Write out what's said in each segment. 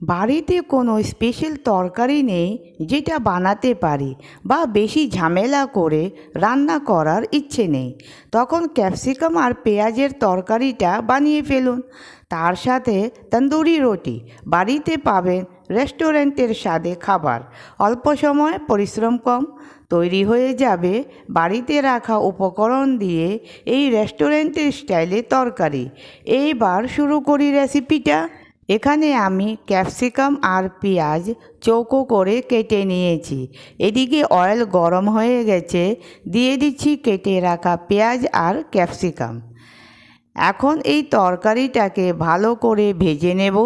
বাড়িতে কোনো স্পেশাল তরকারি নেই যেটা বানাতে পারি বা বেশি ঝামেলা করে রান্না করার ইচ্ছে নেই। তখন ক্যাপসিকাম আর পেঁয়াজের তরকারিটা বানিয়ে ফেলুন। তার সাথে তন্দুরি রুটি, বাড়িতে পাবেন রেস্টুরেন্টের স্বাদে খাবার। অল্প সময় পরিশ্রম কম। তৈরি হয়ে যাবে বাড়িতে রাখা উপকরণ দিয়ে এই রেস্টুরেন্টের স্টাইলে তরকারি। এইবার শুরু করি রেসিপিটা এখানে আমি ক্যাপসিকাম আর পেঁয়াজ চৌকো করে কেটে নিয়েছি। এদিকে অয়েল গরম হয়ে গেছে, দিয়ে দিচ্ছি কেটে রাখা পেঁয়াজ আর ক্যাপসিকাম। এখন এই তরকারিটাকে ভালো করে ভেজে নেব।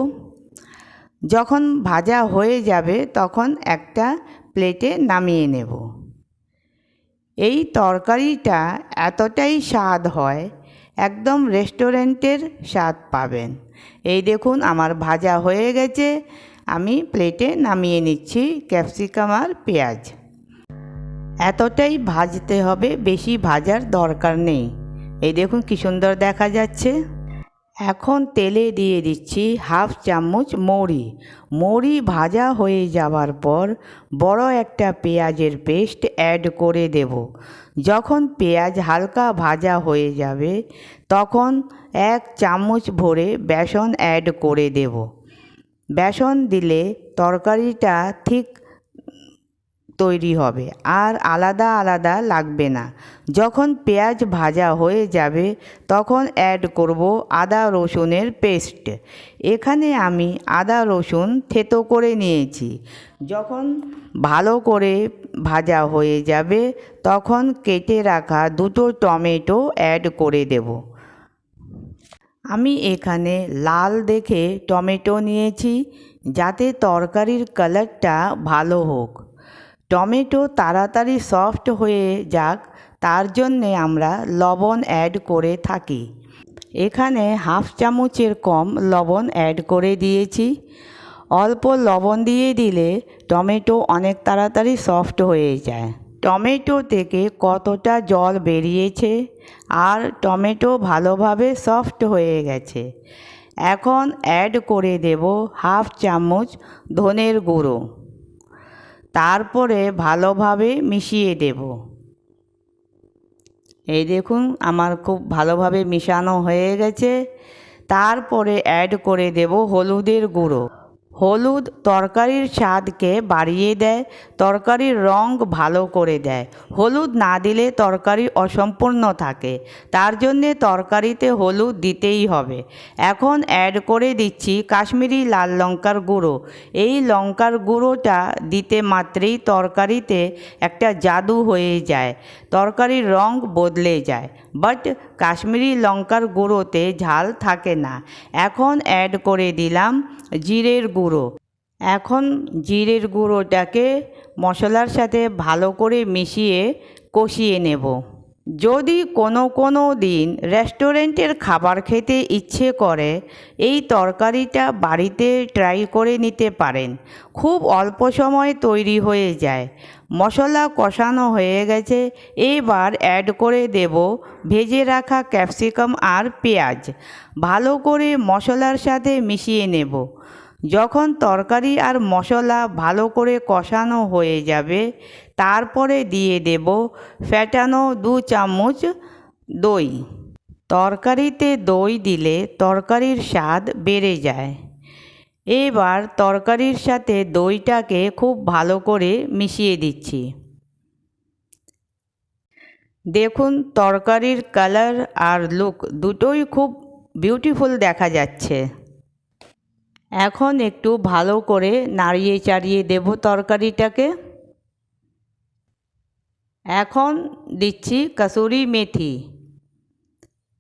যখন ভাজা হয়ে যাবে তখন একটা প্লেটে নামিয়ে নেব। এই তরকারিটা এতটাই স্বাদ হয় একদম রেস্টুরেন্টের স্বাদ পাবেন। এই দেখুন আমার ভাজা হয়ে গেছে। আমি প্লেটে নামিয়ে নিচ্ছি ক্যাপসিকাম আর পেঁয়াজ। এতটাই ভাজতে হবে, বেশি ভাজার দরকার নেই। এই দেখুন কী সুন্দর দেখা যাচ্ছে। এখন তেলে দিয়ে দিচ্ছি হাফ চামচ মৌরি। মৌরি ভাজা হয়ে যাওয়ার পর বড় একটা পেঁয়াজের পেস্ট অ্যাড করে দেব। যখন পেঁয়াজ হালকা ভাজা হয়ে যাবে, তখন এক চামচ ভরে বেসন অ্যাড করে দেব। বেসন দিলে তরকারিটা ঠিক তৈরি হবে, আর আলাদা আলাদা লাগবে না। যখন পেঁয়াজ ভাজা হয়ে যাবে, তখন অ্যাড করব আদা রসুনের পেস্ট এখানে আমি আদা রসুন থেতো করে নিয়েছি। যখন ভালো করে ভাজা হয়ে যাবে, তখন কেটে রাখা দুটো টমেটো অ্যাড করে দেব। আমি এখানে লাল দেখে টমেটো নিয়েছি, যাতে তরকারির কালারটা ভালো হোক। টমেটো তাড়াতাড়ি সফট হয়ে যাক, তার জন্যে আমরা লবণ অ্যাড করে থাকি। এখানে হাফ চামচের কম লবণ অ্যাড করে দিয়েছি। অল্প লবণ দিয়ে দিলে টমেটো অনেক তাড়াতাড়ি সফট হয়ে যায়। টমেটো থেকে কতটা জল বেরিয়েছে আর টমেটো ভালোভাবে সফট হয়ে গেছে। এখন অ্যাড করে দেব হাফ চামচ ধনের গুঁড়ো। তারপরে ভালোভাবে মিশিয়ে দেব। এই দেখুন, আমার খুব ভালোভাবে মিশানো হয়ে গেছে। তারপরে অ্যাড করে দেব হলুদের গুঁড়ো। হলুদ তরকারির স্বাদকে বাড়িয়ে দেয়, তরকারির রং ভালো করে দেয়। হলুদ না দিলে তরকারি অসম্পূর্ণ থাকে, তার জন্যে তরকারিতে হলুদ দিতেই হবে। এখন অ্যাড করে দিচ্ছি কাশ্মীরি লাল লঙ্কার গুঁড়ো। এই লঙ্কার গুঁড়োটা দিতে মাত্রেই তরকারিতে একটা জাদু হয়ে যায়, তরকারির রং বদলে যায়। বাট কাশ্মীরি লঙ্কার গুঁড়োতে ঝাল থাকে না। এখন অ্যাড করে দিলাম জিরের গুঁড়ো। এখন জিরের গুঁড়োটাকে মশলার সাথে ভালো করে মিশিয়ে কষিয়ে নেব। যদি কোনো কোনো দিন রেস্টুরেন্টের খাবার খেতে ইচ্ছে করে, এই তরকারিটা বাড়িতে ট্রাই করে নিতে পারেন। খুব অল্প সময় তৈরি হয়ে যায়। মশলা কষানো হয়ে গেছে। এবার অ্যাড করে দেব ভেজে রাখা ক্যাপসিকাম আর পেঁয়াজ। ভালো করে মশলার সাথে মিশিয়ে নেব। যখন তরকারি আর মশলা ভালো করে কষানো হয়ে যাবে তারপরে দিয়ে দেব ফ্যাটানো দু চামচ দই। তরকারিতে দই দিলে তরকারির স্বাদ বেড়ে যায়। এবার তরকারির সাথে দইটাকে খুব ভালো করে মিশিয়ে দিচ্ছি। দেখুন, তরকারির কালার আর লুক দুটোই খুব বিউটিফুল দেখা যাচ্ছে। এখন একটু ভালো করে নাড়িয়ে চাড়িয়ে দেব তরকারিটাকে। এখন দিচ্ছি কসুরি মেথি।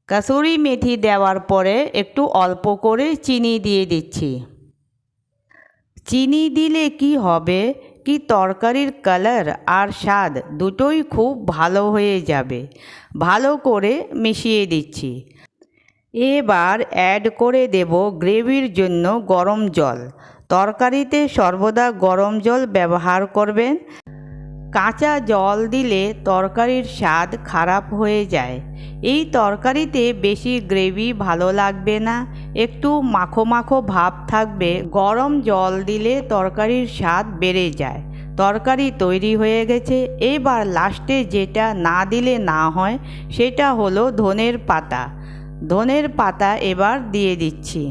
কসুরি মেথি দেওয়ার পরে একটু অল্প করে চিনি দিয়ে দিচ্ছি। চিনি দিলে কি হবে? কি তরকারির কালার আর স্বাদ দুটোই খুব ভালো হয়ে যাবে। ভালো করে মিশিয়ে দিচ্ছি। এবার অ্যাড করে দেব গ্রেভির জন্য গরম জল। তরকারিতে সর্বদা গরম জল ব্যবহার করবেন। কাঁচা জল দিলে তরকারির স্বাদ খারাপ হয়ে যায়। এই তরকারিতে বেশি গ্রেভি ভালো লাগবে না। একটু মাখো মাখো ভাব থাকবে। গরম জল দিলে তরকারির স্বাদ বেড়ে যায়। তরকারি তৈরি হয়ে গেছে। এবার লাস্টে যেটা না দিলে না হয়, সেটা হলো ধনের পাতা। ধনের পাতা এবার দিয়ে দিচ্ছি।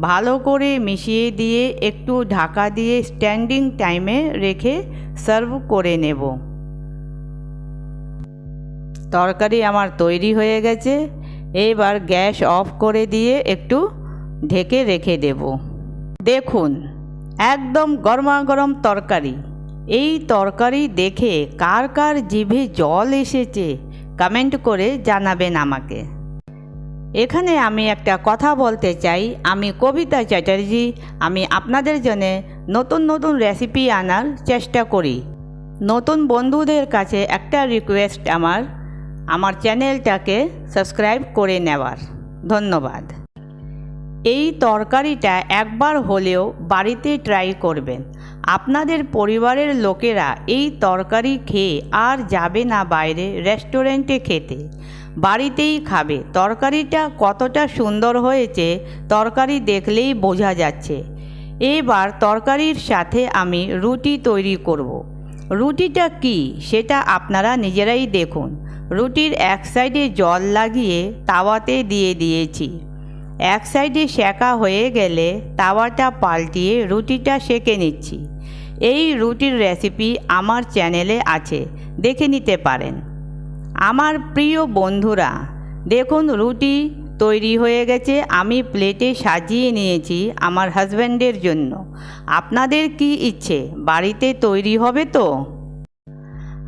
ভালো করে মিশিয়ে দিয়ে একটু ঢাকা দিয়ে স্ট্যান্ডিং টাইমে রেখে সার্ভ করে নেব। তরকারি আমার তৈরি হয়ে গেছে। এবার গ্যাস অফ করে দিয়ে একটু ঢেকে রেখে দেব। দেখুন, একদম গরমা গরম তরকারি। এই তরকারি দেখে কার কার জিভে জল এসেছে কমেন্ট করে জানাবেন আমাকে। এখানে আমি একটা কথা বলতে চাই। আমি কবিতা চ্যাটার্জি। আমি আপনাদের জন্য নতুন নতুন রেসিপি আনার চেষ্টা করি। নতুন বন্ধুদের কাছে একটা রিকোয়েস্ট আমার। আমার চ্যানেলটাকে সাবস্ক্রাইব করে নেওয়ার। ধন্যবাদ। এই তরকারিটা একবার হলেও বাড়িতে ট্রাই করবেন। আপনাদের পরিবারের লোকেরা এই তরকারি খেয়ে আর যাবে না বাইরে রেস্টুরেন্টে খেতে। বাড়িতেই খাবে। তরকারিটা কতটা সুন্দর হয়েছে, তরকারি দেখলেই বোঝা যাচ্ছে। এবার তরকারির সাথে আমি রুটি তৈরি করব। রুটিটা কি সেটা আপনারা নিজেরাই দেখুন। রুটির এক সাইডে জল লাগিয়ে তাওয়াতে দিয়ে দিয়েছি। এক সাইডে সেকা হয়ে গেলে তাওয়াটা পাল্টিয়ে রুটিটা সেকে নিচ্ছি। এই রুটির রেসিপি আমার চ্যানেলে আছে, দেখে নিতে পারেন। আমার প্রিয় বন্ধুরা, দেখুন রুটি তৈরি হয়ে গেছে, আমি প্লেটে সাজিয়ে নিয়েছি আমার হাজব্যান্ডের জন্য। আপনাদের কি ইচ্ছে, বাড়িতে তৈরি হবে তো?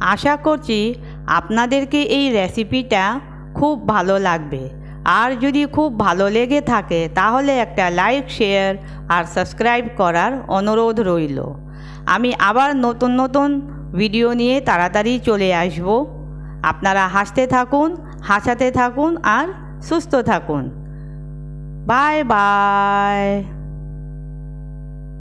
আশা করছি আপনাদেরকে এই রেসিপিটা খুব ভালো লাগবে। আর যদি খুব ভালো লেগে থাকে, তাহলে একটা লাইক শেয়ার আর সাবস্ক্রাইব করার অনুরোধ রইল। আমি আবার নতুন নতুন ভিডিও নিয়ে তাড়াতাড়ি চলে আসব। আপনারা হাসতে থাকুন, হাসাতে থাকুন আর সুস্থ থাকুন। Bye bye